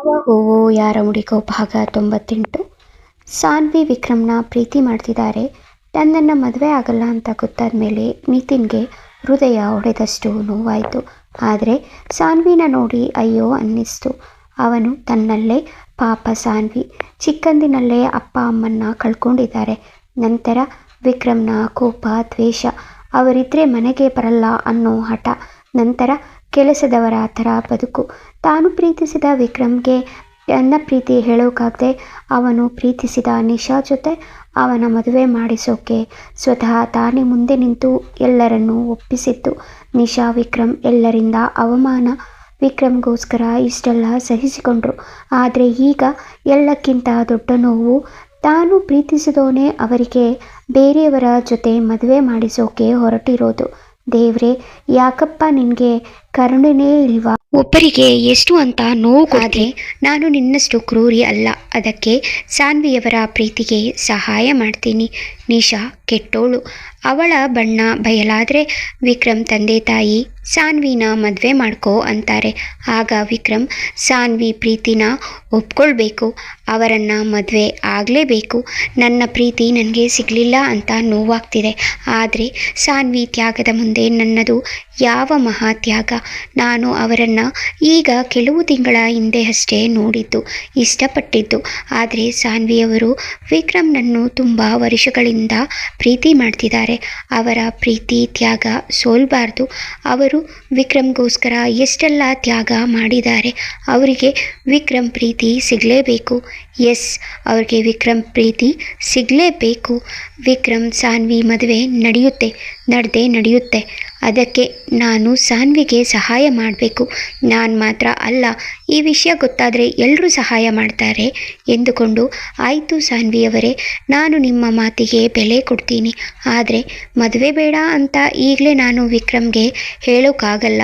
ಯಾವ ಯಾರ ಮುಡಿಗೋ ಭಾಗ ತೊಂಬತ್ತೆಂಟು. ಸಾನ್ವಿ ವಿಕ್ರಮ್ನ ಪ್ರೀತಿ ಮಾಡ್ತಿದ್ದಾರೆ. ತನ್ನನ್ನು ಮದುವೆ ಆಗಲ್ಲ ಅಂತ ಗೊತ್ತಾದ ಮೇಲೆ ನಿತಿನ್ಗೆ ಹೃದಯ ಹೊಡೆದಷ್ಟು ನೋವಾಯಿತು. ಆದರೆ ಸಾನ್ವಿನ ನೋಡಿ ಅಯ್ಯೋ ಅನ್ನಿಸ್ತು. ಅವನು ತನ್ನಲ್ಲೇ ಪಾಪ ಸಾನ್ವಿ. ಚಿಕ್ಕಂದಿನಲ್ಲೇ ಅಪ್ಪ ಅಮ್ಮನ್ನ ಕಳ್ಕೊಂಡಿದ್ದಾರೆ. ನಂತರ ವಿಕ್ರಮ್ನ ಕೋಪ ದ್ವೇಷ. ಅವರಿದ್ದರೆ ಮನೆಗೆ ಬರಲ್ಲ ಅನ್ನೋ ಹಠ. ನಂತರ ಕೆಲಸದವರ ಥರ ಬದುಕು. ತಾನು ಪ್ರೀತಿಸಿದ ವಿಕ್ರಮ್ಗೆ ತನ್ನ ಪ್ರೀತಿ ಹೇಳೋಕ್ಕಾಗದೆ ಅವನು ಪ್ರೀತಿಸಿದ ನಿಶಾ ಜೊತೆ ಅವನ ಮದುವೆ ಮಾಡಿಸೋಕೆ ಸ್ವತಃ ತಾನೇ ಮುಂದೆ ನಿಂತು ಎಲ್ಲರನ್ನೂ ಒಪ್ಪಿಸಿತ್ತು. ನಿಶಾ, ವಿಕ್ರಮ್ ಎಲ್ಲರಿಂದ ಅವಮಾನ ವಿಕ್ರಮ್ಗೋಸ್ಕರ ಇಷ್ಟೆಲ್ಲ ಸಹಿಸಿಕೊಂಡ್ರು. ಆದರೆ ಈಗ ಎಲ್ಲಕ್ಕಿಂತ ದೊಡ್ಡ ನೋವು ತಾನು ಪ್ರೀತಿಸಿದವನೇ ಅವರಿಗೆ ಬೇರೆಯವರ ಜೊತೆ ಮದುವೆ ಮಾಡಿಸೋಕೆ ಹೊರಟಿರೋದು. ದೇವ್ರೆ ಯಾಕಪ್ಪ ನಿನಗೆ ಕರುಣೆನೇ ಇಲ್ವಾ? ಒಬ್ಬರಿಗೆ ಎಷ್ಟು ಅಂತ ನೋವು ಆದರೆ ನಾನು ನಿನ್ನಷ್ಟು ಕ್ರೂರಿ ಅಲ್ಲ. ಅದಕ್ಕೆ ಸಾನ್ವಿಯವರ ಪ್ರೀತಿಗೆ ಸಹಾಯ ಮಾಡ್ತೀನಿ. ನಿಶಾ ಕೆಟ್ಟೋಳು. ಅವಳ ಬಣ್ಣ ಬಯಲಾದರೆ, ವಿಕ್ರಮ್ ತಂದೆ ತಾಯಿ, ಸಾನ್ವಿನ ಮದುವೆ ಮಾಡ್ಕೋ ಅಂತಾರೆ. ಆಗ ವಿಕ್ರಮ್, ಸಾನ್ವಿ ಪ್ರೀತಿನ ಒಪ್ಕೊಳ್ಬೇಕು. ಅವರನ್ನು ಮದುವೆ ಆಗಲೇಬೇಕು. ನನ್ನ ಪ್ರೀತಿ ನನಗೆ ಸಿಗಲಿಲ್ಲ ಅಂತ ನೋವಾಗ್ತಿದೆ. ಆದರೆ ಸಾನ್ವಿ ತ್ಯಾಗದ ಮುಂದೆ ನನ್ನದು ಯಾವ ಮಹಾತ್ಯಾಗ? ನಾನು ಅವರನ್ನು ಈಗ ಕೆಲವು ತಿಂಗಳ ಹಿಂದೆ ಅಷ್ಟೇ ನೋಡಿದ್ದು, ಇಷ್ಟಪಟ್ಟಿದ್ದು. ಆದರೆ ಸಾನ್ವಿಯವರು ವಿಕ್ರಮ್ನನ್ನು ತುಂಬ ವರ್ಷಗಳಿಂದ ಪ್ರೀತಿ ಮಾಡ್ತಿದ್ದಾರೆ. ಅವರ ಪ್ರೀತಿ, ತ್ಯಾಗ ಸೋಲಬಾರ್ದು. ಅವರು ವಿಕ್ರಮ್ಗೋಸ್ಕರ ಎಷ್ಟೆಲ್ಲ ತ್ಯಾಗ ಮಾಡಿದ್ದಾರೆ, ಅವರಿಗೆ ವಿಕ್ರಮ್ ಪ್ರೀತಿ ಸಿಗಲೇಬೇಕು. ಎಸ್, ಅವ್ರಿಗೆ ವಿಕ್ರಮ್ ಪ್ರೀತಿ ಸಿಗಲೇಬೇಕು. ವಿಕ್ರಮ್, ಸಾನ್ವಿ ಮದುವೆ ನಡೆಯುತ್ತೆ, ನಡೆದೇ ನಡೆಯುತ್ತೆ. ಅದಕ್ಕೆ ನಾನು ಸಾನ್ವಿಗೆ ಸಹಾಯ ಮಾಡಬೇಕು. ನಾನು ಮಾತ್ರ ಅಲ್ಲ, ಈ ವಿಷಯ ಗೊತ್ತಾದರೆ ಎಲ್ಲರೂ ಸಹಾಯ ಮಾಡ್ತಾರೆ ಎಂದುಕೊಂಡು, ಆಯಿತು ಸಾನ್ವಿಯವರೇ, ನಾನು ನಿಮ್ಮ ಮಾತಿಗೆ ಬೆಲೆ ಕೊಡ್ತೀನಿ. ಆದರೆ ಮದುವೆ ಬೇಡ ಅಂತ ಈಗಲೇ ನಾನು ವಿಕ್ರಮ್ಗೆ ಹೇಳೋಕ್ಕಾಗಲ್ಲ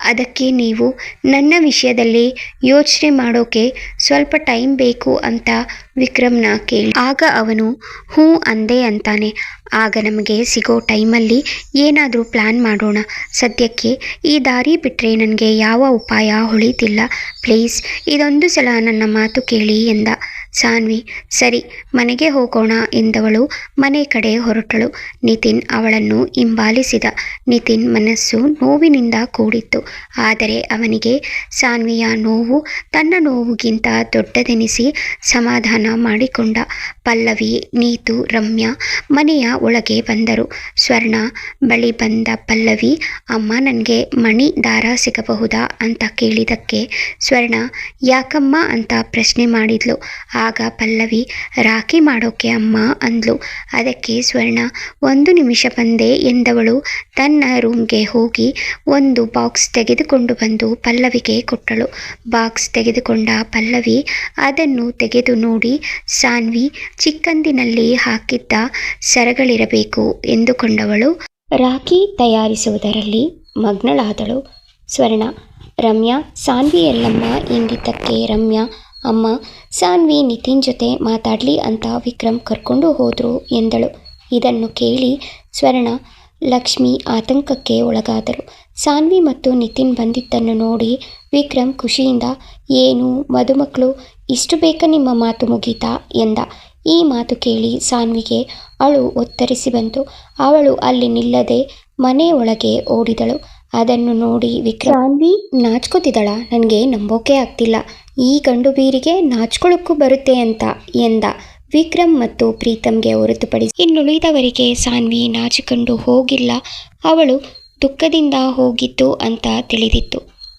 ಅದಕ್ಕೆ ನೀವು ನನ್ನ ವಿಷಯದಲ್ಲಿ ಯೋಚನೆ ಮಾಡೋಕೆ ಸ್ವಲ್ಪ ಟೈಮ್ ಬೇಕು ಅಂತ ವಿಕ್ರಮ್ನ ಕೇಳಿ. ಆಗ ಅವನು, ಹ್ಞೂ ಅಂದೆ ಅಂತಾನೆ. ಆಗ ನಮಗೆ ಸಿಗೋ ಟೈಮಲ್ಲಿ ಏನಾದರೂ ಪ್ಲ್ಯಾನ್ ಮಾಡೋಣ. ಸದ್ಯಕ್ಕೆ ಈ ದಾರಿ ಬಿಟ್ಟರೆ ನನಗೆ ಯಾವ ಉಪಾಯ ಹೊಳಿತಿಲ್ಲ. ಪ್ಲೀಸ್, ಇದೊಂದು ಸಲ ನನ್ನ ಮಾತು ಕೇಳಿ ಎಂದ. ಸಾನ್ವಿ, ಸರಿ, ಮನೆಗೆ ಹೋಗೋಣ ಎಂದವಳು ಮನೆ ಕಡೆ ಹೊರಟಳು. ನಿತಿನ್ ಅವಳನ್ನು ಹಿಂಬಾಲಿಸಿದ. ನಿತಿನ್ ಮನಸ್ಸು ನೋವಿನಿಂದ ಕೂಡಿತ್ತು. ಆದರೆ ಅವನಿಗೆ ಸಾನ್ವಿಯ ನೋವು ತನ್ನ ನೋವುಗಿಂತ ದೊಡ್ಡದೆನಿಸಿ ಸಮಾಧಾನ ಮಾಡಿಕೊಂಡ. ಪಲ್ಲವಿ, ನೀತು, ರಮ್ಯಾ ಮನೆಯ ಒಳಗೆ ಬಂದರು. ಸ್ವರ್ಣ, ಬಳಿ ಬಂದ ಪಲ್ಲವಿ, ಅಮ್ಮ ನನಗೆ ಮಣಿ ದಾರ ಸಿಗಬಹುದಾ ಅಂತ ಕೇಳಿದಕ್ಕೆ ಸ್ವರ್ಣ, ಯಾಕಮ್ಮ ಅಂತ ಪ್ರಶ್ನೆ ಮಾಡಿದ್ಲು. ಆಗ ಪಲ್ಲವಿ, ರಾಖಿ ಮಾಡೋಕೆ ಅಮ್ಮ ಅಂದ್ಲು. ಅದಕ್ಕೆ ಸ್ವರ್ಣ, ಒಂದು ನಿಮಿಷ ಬಂದೆ ಎಂದವಳು ತನ್ನ ರೂಮ್ಗೆ ಹೋಗಿ ಒಂದು ಬಾಕ್ಸ್ ತೆಗೆದುಕೊಂಡು ಬಂದು ಪಲ್ಲವಿಗೆ ಕೊಟ್ಟಳು. ಬಾಕ್ಸ್ ತೆಗೆದುಕೊಂಡ ಪಲ್ಲವಿ ಅದನ್ನು ತೆಗೆದು ನೋಡಿ, ಸಾನ್ವಿ, ಚಿಕ್ಕಂದಿನಲ್ಲಿ ಹಾಕಿದ್ದ ಸರಗಳಿರಬೇಕು ಎಂದುಕೊಂಡವಳು. ರಾಖಿ ತಯಾರಿಸುವುದರಲ್ಲಿ ಮಗ್ನಳಾದಳು. ಸ್ವರ್ಣ, ರಮ್ಯಾ, ಸಾನ್ವಿ ಎಲ್ಲಮ್ಮ ಎಂದಿದ್ದಕ್ಕೆ ರಮ್ಯಾ? ಅಮ್ಮ ಸಾನ್ವಿ ನಿತಿನ್ ಜೊತೆ ಮಾತಾಡಲಿ ಅಂತ ವಿಕ್ರಮ್ ಕರ್ಕೊಂಡು ಹೋದರು ಎಂದಳು. ಇದನ್ನು ಕೇಳಿ ಸ್ವರ್ಣ ಲಕ್ಷ್ಮಿ ಆತಂಕಕ್ಕೆ ಒಳಗಾದರು. ಸಾನ್ವಿ ಮತ್ತು ನಿತಿನ್ ಬಂದಿದ್ದನ್ನು ನೋಡಿ ವಿಕ್ರಮ್ ಖುಷಿಯಿಂದ ಏನು ಮದುಮಕ್ಕಳು ಇಷ್ಟು ಬೇಗ ನಿಮ್ಮ ಮಾತು ಮುಗೀತಾ? ಎಂದ. ಈ ಮಾತು ಕೇಳಿ ಸಾನ್ವಿಗೆ ಅಳು ಒತ್ತರಿಸಿ ಬಂತು. ಅವಳು ಅಲ್ಲಿ ನಿಲ್ಲದೆ ಮನೆ ಒಳಗೆ ಓಡಿದಳು. ಅದನ್ನು ನೋಡಿ ವಿಕ್ರಮ್ ಸಾನ್ವಿ? ನಾಚ್ಕೋತಿದ್ದಳ. ನನಗೆ ನಂಬೋಕೆ ಆಗ್ತಿಲ್ಲ. ಈ ಗಂಡು ಬೀರಿಗೆ ನಾಚ್ಕೊಳ್ಳೋಕ್ಕೂ ಬರುತ್ತೆ ಅಂತ ಎಂದ ವಿಕ್ರಮ್ ಮತ್ತು ಪ್ರೀತಮ್ಗೆ ಹೊರತುಪಡಿಸಿ ಇನ್ನುಳಿದವರಿಗೆ ಸಾನ್ವಿ ನಾಚಿಕೊಂಡು ಹೋಗಿಲ್ಲ. ಅವಳು ದುಃಖದಿಂದ ಹೋಗಿತ್ತು ಅಂತ ತಿಳಿದಿತ್ತು.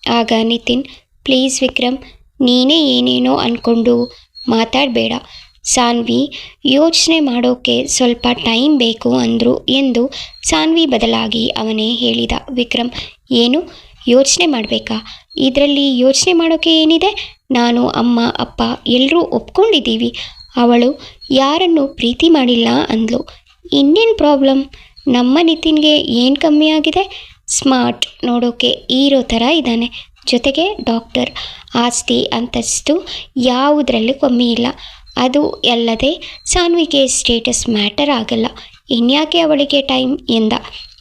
ಆಗ ನಿತಿನ್, ಪ್ಲೀಸ್ ವಿಕ್ರಮ್, ನೀನೇ ಏನೇನೋ ಅಂದ್ಕೊಂಡು ಮಾತಾಡಬೇಡ. ಸಾನ್ವಿ, ಯೋಚನೆ ಮಾಡೋಕೆ ಸ್ವಲ್ಪ ಟೈಮ್ ಬೇಕು ಅಂದರು ಎಂದು ಸಾನ್ವಿ ಬದಲಾಗಿ ಅವನೇ ಹೇಳಿದ. ವಿಕ್ರಮ್, ಏನು? ಯೋಚನೆ ಮಾಡಬೇಕಾ? ಇದರಲ್ಲಿ ಯೋಚನೆ ಮಾಡೋಕೆ ಏನಿದೆ? ನಾನು, ಅಮ್ಮ, ಅಪ್ಪ ಎಲ್ಲರೂ ಒಪ್ಕೊಂಡಿದ್ದೀವಿ. ಅವಳು, ಯಾರನ್ನು ಪ್ರೀತಿ ಮಾಡಿಲ್ಲ ಅಂದಳು ಇನ್ನೇನು ಪ್ರಾಬ್ಲಮ್? ನಮ್ಮ ನಿತಿನ್ಗೆ ಏನು ಕಮ್ಮಿ ಆಗಿದೆ? ಸ್ಮಾರ್ಟ್ ನೋಡೋಕೆ ಹೀರೋ ಥರ ಇದ್ದಾನೆ. ಜೊತೆಗೆ ಡಾಕ್ಟರ್, ಆಸ್ತಿ ಅಂತಸ್ತು ಯಾವುದರಲ್ಲೂ ಕಮ್ಮಿ ಇಲ್ಲ. ಅದು ಅಲ್ಲದೆ ಸಾನ್ವಿಗೆ ಸ್ಟೇಟಸ್ ಮ್ಯಾಟರ್ ಆಗಲ್ಲ. ಇನ್ಯಾಕೆ ಅವಳಿಗೆ ಟೈಮ್ ಎಂದ?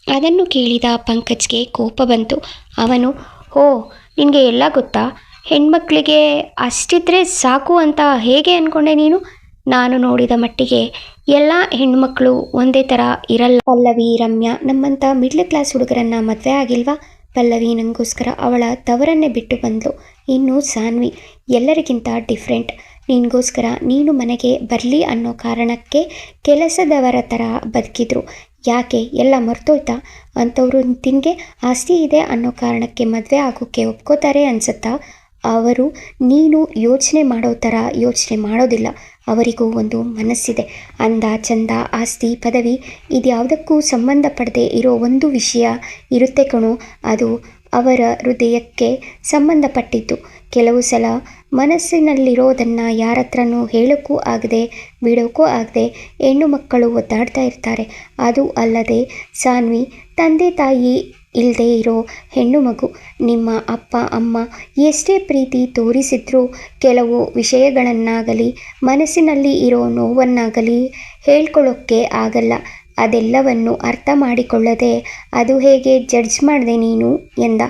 ಅದನ್ನು ಕೇಳಿದ ಪಂಕಜ್ಗೆ ಕೋಪ ಬಂತು. ಅವನು, ಓ, ನಿನಗೆ ಎಲ್ಲ ಗೊತ್ತಾ? ಹೆಣ್ಮಕ್ಳಿಗೆ ಅಷ್ಟಿದ್ರೆ ಸಾಕು ಅಂತ ಹೇಗೆ ಅಂದ್ಕೊಂಡೆ ನೀನು? ನಾನು ನೋಡಿದ ಮಟ್ಟಿಗೆ ಎಲ್ಲ ಹೆಣ್ಮಕ್ಳು ಒಂದೇ ಥರ ಇರಲ್ಲ. ಪಲ್ಲವಿ, ರಮ್ಯಾ ನಮ್ಮಂಥ ಮಿಡ್ಲ್ ಕ್ಲಾಸ್ ಹುಡುಗರನ್ನ ಮದುವೆ ಆಗಿಲ್ವಾ? ಪಲ್ಲವಿ ನನಗೋಸ್ಕರ ಅವಳ ತವರನ್ನೇ ಬಿಟ್ಟು ಬಂದಳು ಇನ್ನು ಸಾನ್ವಿ ಎಲ್ಲರಿಗಿಂತ ಡಿಫ್ರೆಂಟ್ ನಿನಗೋಸ್ಕರ ನೀನು ಮನೆಗೆ ಬರಲಿ ಅನ್ನೋ ಕಾರಣಕ್ಕೆ ಕೆಲಸದವರ ಥರ ಬದುಕಿದ್ರು. ಯಾಕೆ ಎಲ್ಲ ಮರ್ತೋಯ್ತಾ? ಅಂಥವ್ರು ತಿನ್ಗೆ ಆಸ್ತಿ ಇದೆ ಅನ್ನೋ ಕಾರಣಕ್ಕೆ ಮದುವೆ ಆಗೋಕ್ಕೆ ಒಪ್ಕೋತಾರೆ ಅನ್ಸುತ್ತಾ? ಅವರು, ನೀನು ಯೋಚನೆ ಮಾಡೋ ಥರ ಯೋಚನೆ ಮಾಡೋದಿಲ್ಲ. ಅವರಿಗೂ ಒಂದು ಮನಸ್ಸಿದೆ. ಅಂದ ಚಂದ ಆಸ್ತಿ ಪದವಿ ಇದ್ಯಾವುದಕ್ಕೂ ಸಂಬಂಧಪಡದೆ ಇರೋ ಒಂದು ವಿಷಯ ಇರುತ್ತೆ ಕಣೋ. ಅದು ಅವರ ಹೃದಯಕ್ಕೆ ಸಂಬಂಧಪಟ್ಟಿದ್ದು ಕೆಲವು ಸಲ ಮನಸ್ಸಿನಲ್ಲಿರೋದನ್ನು ಯಾರ ಹತ್ರನೂ ಹೇಳೋಕ್ಕೂ ಆಗದೆ, ಬಿಡೋಕ್ಕೂ ಆಗದೆ ಹೆಣ್ಣು ಮಕ್ಕಳು ಒದ್ದಾಡ್ತಾ ಇರ್ತಾರೆ. ಅದು ಅಲ್ಲದೆ, ಸಾನ್ವಿ, ತಂದೆ ತಾಯಿ ಇಲ್ಲದೆ ಇರೋ ಹೆಣ್ಣು ಮಗು ನಿಮ್ಮ ಅಪ್ಪ, ಅಮ್ಮ ಎಷ್ಟೇ ಪ್ರೀತಿ ತೋರಿಸಿದ್ರೂ ಕೆಲವು ವಿಷಯಗಳನ್ನಾಗಲಿ, ಮನಸ್ಸಿನಲ್ಲಿ ಇರೋ ನೋವನ್ನಾಗಲಿ ಹೇಳ್ಕೊಳ್ಳೋಕ್ಕೆ ಆಗಲ್ಲ. ಅದೆಲ್ಲವನ್ನು ಅರ್ಥ ಮಾಡಿಕೊಳ್ಳದೆ, ಅದು ಹೇಗೆ ಜಡ್ಜ್ ಮಾಡಿದೆ ನೀನು? ಎಂದ.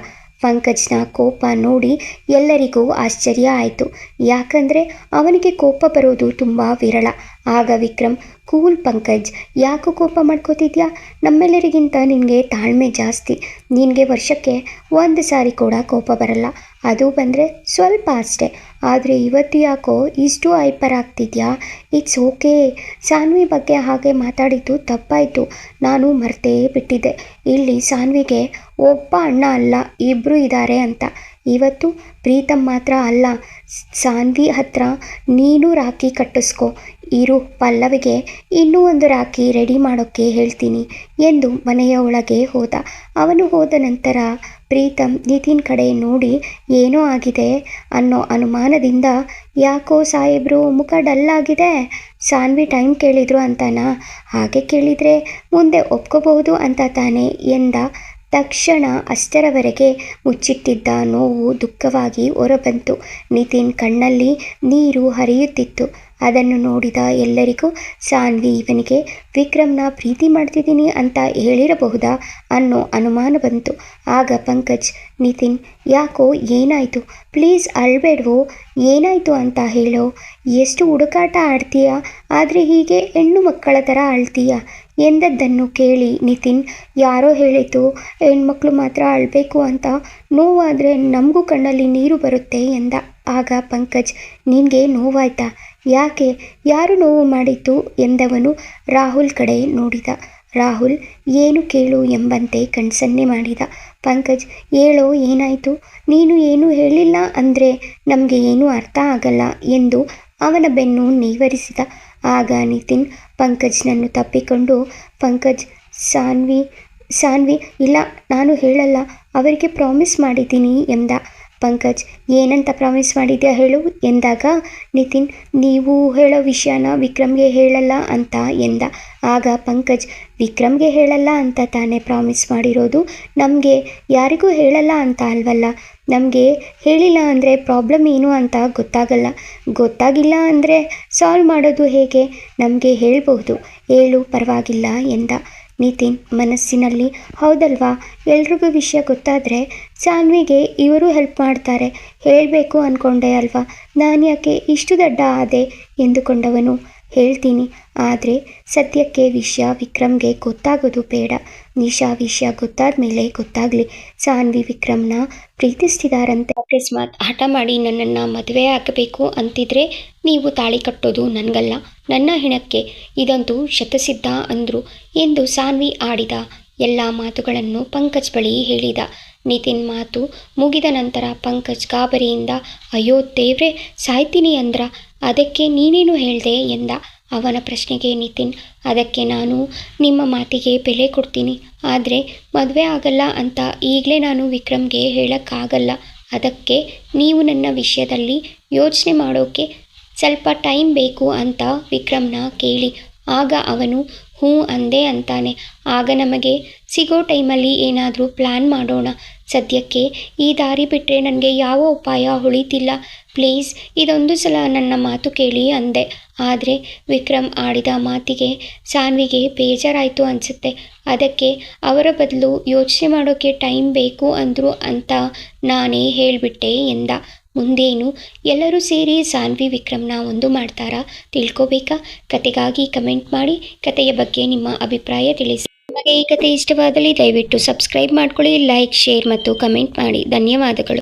ಪಂಕಜ್ನ ಕೋಪ ನೋಡಿ ಎಲ್ಲರಿಗೂ ಆಶ್ಚರ್ಯ ಆಯಿತು. ಯಾಕಂದರೆ ಅವನಿಗೆ ಕೋಪ ಬರೋದು ತುಂಬ ವಿರಳ. ಆಗ ವಿಕ್ರಮ್ ಕೂಲ್ ಪಂಕಜ್, ಯಾಕೋ ಕೋಪ ಮಾಡ್ಕೋತಿದ್ಯಾ? ನಮ್ಮೆಲ್ಲರಿಗಿಂತ ನಿನಗೆ ತಾಳ್ಮೆ ಜಾಸ್ತಿ. ನಿನಗೆ ವರ್ಷಕ್ಕೆ ಒಂದು ಸಾರಿ ಕೂಡ ಕೋಪ ಬರಲ್ಲ. ಅದು ಬಂದರೆ ಸ್ವಲ್ಪ ಅಷ್ಟೇ. ಆದರೆ ಇವತ್ತು ಯಾಕೋ ಇಷ್ಟು ಹೈಪರ್ ಆಗ್ತಿದ್ಯಾ? It's okay. ಸಾನ್ವಿ ಬಗ್ಗೆ ಹಾಗೆ ಮಾತಾಡಿದ್ದು ತಪ್ಪಾಯಿತು. ನಾನು ಮರ್ತೇ ಬಿಟ್ಟಿದ್ದೆ. ಇಲ್ಲಿ ಸಾನ್ವಿಗೆ ಒಬ್ಬ ಅಣ್ಣ ಅಲ್ಲ ಇಬ್ಬರು ಇದ್ದಾರೆ ಅಂತ. ಇವತ್ತು ಪ್ರೀತಮ್ ಮಾತ್ರ ಅಲ್ಲ, ಸಾನ್ವಿ ಹತ್ರ ನೀನು ರಾಖಿ ಕಟ್ಟಿಸ್ಕೊ. ಇರು, ಪಲ್ಲವಿಗೆ ಇನ್ನೂ ಒಂದು ರಾಖಿ ರೆಡಿ ಮಾಡೋಕ್ಕೆ ಹೇಳ್ತೀನಿ ಎಂದು ಮನೆಯ ಒಳಗೆ ಹೋದ. ಅವನು ಹೋದ ನಂತರ ಪ್ರೀತಮ್ ನಿತಿನ್ ಕಡೆ ನೋಡಿ, ಏನೋ ಆಗಿದೆ ಅನ್ನೋ ಅನುಮಾನದಿಂದ, ಯಾಕೋ ಸಾಹೇಬ್ರು ಮುಖ ಡಲ್ಲಾಗಿದೆ ಸಾನ್ವಿ ಟೈಮ್ ಕೇಳಿದ್ರು ಅಂತನಾ? ಹಾಗೆ ಕೇಳಿದರೆ ಮುಂದೆ ಒಪ್ಕೋಬಹುದು ಅಂತ ತಾನೆ ಎಂದ ತಕ್ಷಣ ಅಷ್ಟರವರೆಗೆ ಮುಚ್ಚಿಟ್ಟಿದ್ದ ನೋವು ದುಃಖವಾಗಿ ಹೊರಬಂತು. ನಿತಿನ್ ಕಣ್ಣಲ್ಲಿ ನೀರು ಹರಿಯುತ್ತಿತ್ತು. ಅದನ್ನು ನೋಡಿದ ಎಲ್ಲರಿಗೂ, ಸಾನ್ವಿ, ಇವನಿಗೆ ವಿಕ್ರಮ್ನ ಪ್ರೀತಿ ಮಾಡ್ತಿದ್ದೀನಿ ಅಂತ ಹೇಳಿರಬಹುದಾ? ಅನ್ನೋ ಅನುಮಾನ ಬಂತು. ಆಗ ಪಂಕಜ್, ನಿತಿನ್, ಯಾಕೋ ಏನಾಯಿತು? ಪ್ಲೀಸ್ ಅಳ್ಬೇಡ್ವೋ? ಏನಾಯಿತು ಅಂತ ಹೇಳೋ? ಎಷ್ಟು ಹುಡುಕಾಟ ಆಡ್ತೀಯಾ? ಆದರೆ ಹೀಗೆ ಹೆಣ್ಣು ಮಕ್ಕಳ ಥರ ಅಳ್ತೀಯ? ಎಂದದ್ದನ್ನು ಕೇಳಿ ನಿತಿನ್, ಯಾರೋ ಹೇಳಿತು ಹೆಣ್ಮಕ್ಳು ಮಾತ್ರ ಅಳಬೇಕು ಅಂತ ನೋವಾದರೆ ನಮಗೂ ಕಣ್ಣಲ್ಲಿ ನೀರು ಬರುತ್ತೆ ಎಂದ. ಆಗ ಪಂಕಜ್, ನಿನಗೆ ನೋವಾಯ್ತಾ? ಯಾಕೆ? ಯಾರು ನೋವು ಮಾಡಿತು ಎಂದವನು ರಾಹುಲ್ ಕಡೆ ನೋಡಿದ. ರಾಹುಲ್, ಏನು ಕೇಳು ಎಂಬಂತೆ ಕಣ್ಸನ್ನೆ ಮಾಡಿದ. ಪಂಕಜ್, ಹೇಳೋ, ಏನಾಯಿತು? ನೀನು ಏನು ಹೇಳಿಲ್ಲ ಅಂದರೆ ನಮಗೆ ಏನೂ ಅರ್ಥ ಆಗಲ್ಲ ಎಂದು ಅವನ ಬೆನ್ನು ನೇವರಿಸಿದ. ಆಗ ನಿತಿನ್ ಪಂಕಜ್ನನ್ನು ತಪ್ಪಿಕೊಂಡು ಪಂಕಜ್ ಸಾನ್ವಿ ಸಾನ್ವಿ ಇಲ್ಲ ನಾನು ಹೇಳಲ್ಲ ಅವರಿಗೆ ಪ್ರಾಮಿಸ್ ಮಾಡಿದ್ದೀನಿ ಎಂದ. ಪಂಕಜ್, ಏನಂತ ಪ್ರಾಮಿಸ್ ಮಾಡಿದ್ಯಾ ಹೇಳು? ಎಂದಾಗ, ನಿತಿನ್, ನೀವು ಹೇಳೋ ವಿಷಯನ ವಿಕ್ರಮ್ಗೆ ಹೇಳಲ್ಲ ಅಂತ ಎಂದ. ಆಗ ಪಂಕಜ್, ವಿಕ್ರಮ್ಗೆ ಹೇಳಲ್ಲ ಅಂತ ತಾನೇ ಪ್ರಾಮಿಸ್ ಮಾಡಿರೋದು? ನಮಗೆ ಯಾರಿಗೂ ಹೇಳಲ್ಲ ಅಂತ ಅಲ್ವಲ್ಲ? ನಮಗೆ ಹೇಳಿಲ್ಲ ಅಂದರೆ ಪ್ರಾಬ್ಲಮ್ ಏನು ಅಂತ ಗೊತ್ತಾಗಲ್ಲ. ಗೊತ್ತಾಗಿಲ್ಲ ಅಂದರೆ ಸಾಲ್ವ್ ಮಾಡೋದು ಹೇಗೆ? ನಮಗೆ ಹೇಳಬಹುದು. ಹೇಳು, ಪರವಾಗಿಲ್ಲ ಎಂದ. ನಿತಿನ್ ಮನಸ್ಸಿನಲ್ಲಿ, ಹೌದಲ್ವಾ? ಎಲ್ರಿಗೂ ವಿಷಯ ಗೊತ್ತಾದರೆ ಸಾನ್ವಿಗೆ ಇವರು ಹೆಲ್ಪ್ ಮಾಡ್ತಾರೆ. ಹೇಳಬೇಕು ಅಂದ್ಕೊಂಡೆ ಅಲ್ವಾ? ನಾನು ಯಾಕೆ ಇಷ್ಟು ದಡ್ಡ ಆದೆ? ಎಂದುಕೊಂಡವನು. ಹೇಳ್ತೀನಿ. ಆದರೆ ಸದ್ಯಕ್ಕೆ ವಿಷಯ ವಿಕ್ರಮ್ಗೆ ಗೊತ್ತಾಗೋದು ಬೇಡ. ನಿಶಾ ವಿಷಯ ಗೊತ್ತಾದ ಮೇಲೆ ಗೊತ್ತಾಗಲಿ. ಸಾನ್ವಿ ವಿಕ್ರಮ್ನ ಪ್ರೀತಿಸ್ತಿದಾರಂತೆ. ಅಕಸ್ಮಾತ್ ಹಠ ಮಾಡಿ ನನ್ನನ್ನು ಮದುವೆ ಆಗಬೇಕು ಅಂತಿದ್ರೆ ನೀವು ತಾಳಿ ಕಟ್ಟೋದು ನನಗಲ್ಲ. ನನ್ನ ಹೆಣಕ್ಕೆ ಇದಂತೂ ಶತಸಿದ್ಧ ಅಂದರು. ಎಂದು ಸಾನ್ವಿ ಆಡಿದ ಎಲ್ಲ ಮಾತುಗಳನ್ನು ಪಂಕಜ್ ಬಳಿ ಹೇಳಿದ. ನಿತಿನ್ ಮಾತು ಮುಗಿದ ನಂತರ ಪಂಕಜ್ ಗಾಬರಿಯಿಂದ, ಅಯ್ಯೋ ದೇವ್ರೆ, ಸಾಯ್ತೀನಿ ಅಂದ್ರ. ಅದಕ್ಕೆ ನೀನೇನು ಹೇಳ್ದೆ? ಎಂದ. ಅವನ ಪ್ರಶ್ನೆಗೆ ನಿತಿನ್, ಅದಕ್ಕೆ ನಾನು ನಿಮ್ಮ ಮಾತಿಗೆ ಬೆಲೆ ಕೊಡ್ತೀನಿ. ಆದರೆ ಮದುವೆ ಆಗಲ್ಲ ಅಂತ ಈಗಲೇ ನಾನು ವಿಕ್ರಮ್ಗೆ ಹೇಳೋಕ್ಕಾಗಲ್ಲ. ಅದಕ್ಕೆ ನೀವು ನನ್ನ ವಿಷಯದಲ್ಲಿ ಯೋಚನೆ ಮಾಡೋಕ್ಕೆ ಸ್ವಲ್ಪ ಟೈಮ್ ಬೇಕು ಅಂತ ವಿಕ್ರಮ್ನ ಕೇಳಿ. ಆಗ ಅವನು, ಹ್ಞೂ ಅಂದೆ ಅಂತಾನೆ. ಆಗ ನಮಗೆ, ಸಿಗೋ ಟೈಮಲ್ಲಿ ಏನಾದರೂ ಪ್ಲ್ಯಾನ್ ಮಾಡೋಣ. ಸದ್ಯಕ್ಕೆ ಈ ದಾರಿ ಬಿಟ್ಟರೆ ನನಗೆ ಯಾವ ಉಪಾಯ ಉಳಿತಿಲ್ಲ. ಪ್ಲೀಸ್, ಇದೊಂದು ಸಲ ನನ್ನ ಮಾತು ಕೇಳಿ ಅಂದೆ. ಆದರೆ ವಿಕ್ರಮ್ ಆಡಿದ ಮಾತಿಗೆ ಸಾನ್ವಿಗೆ ಬೇಜಾರಾಯಿತು ಅನಿಸುತ್ತೆ. ಅದಕ್ಕೆ ಅವರ ಬದಲು ಯೋಚನೆ ಮಾಡೋಕ್ಕೆ ಟೈಮ್ ಬೇಕು ಅಂದರು ಅಂತ ನಾನೇ ಹೇಳಿಬಿಟ್ಟೆ ಎಂದ. ಮುಂದೇನು? ಎಲ್ಲರೂ ಸೇರಿ ಸಾನ್ವಿ ವಿಕ್ರಮ್ನ ಒಂದು ಮಾಡ್ತಾರಾ ತಿಳ್ಕೊಬೇಕಾ? ಕತೆಗಾಗಿ ಕಮೆಂಟ್ ಮಾಡಿ, ಕತೆಯ ಬಗ್ಗೆ ನಿಮ್ಮ ಅಭಿಪ್ರಾಯ ತಿಳಿಸಿ. ನಿಮಗೆ ಈ ಕತೆ ಇಷ್ಟವಾದಲ್ಲಿ ದಯವಿಟ್ಟು ಸಬ್ಸ್ಕ್ರೈಬ್ ಮಾಡ್ಕೊಳ್ಳಿ, ಲೈಕ್, ಶೇರ್ ಮತ್ತು ಕಮೆಂಟ್ ಮಾಡಿ. ಧನ್ಯವಾದಗಳು.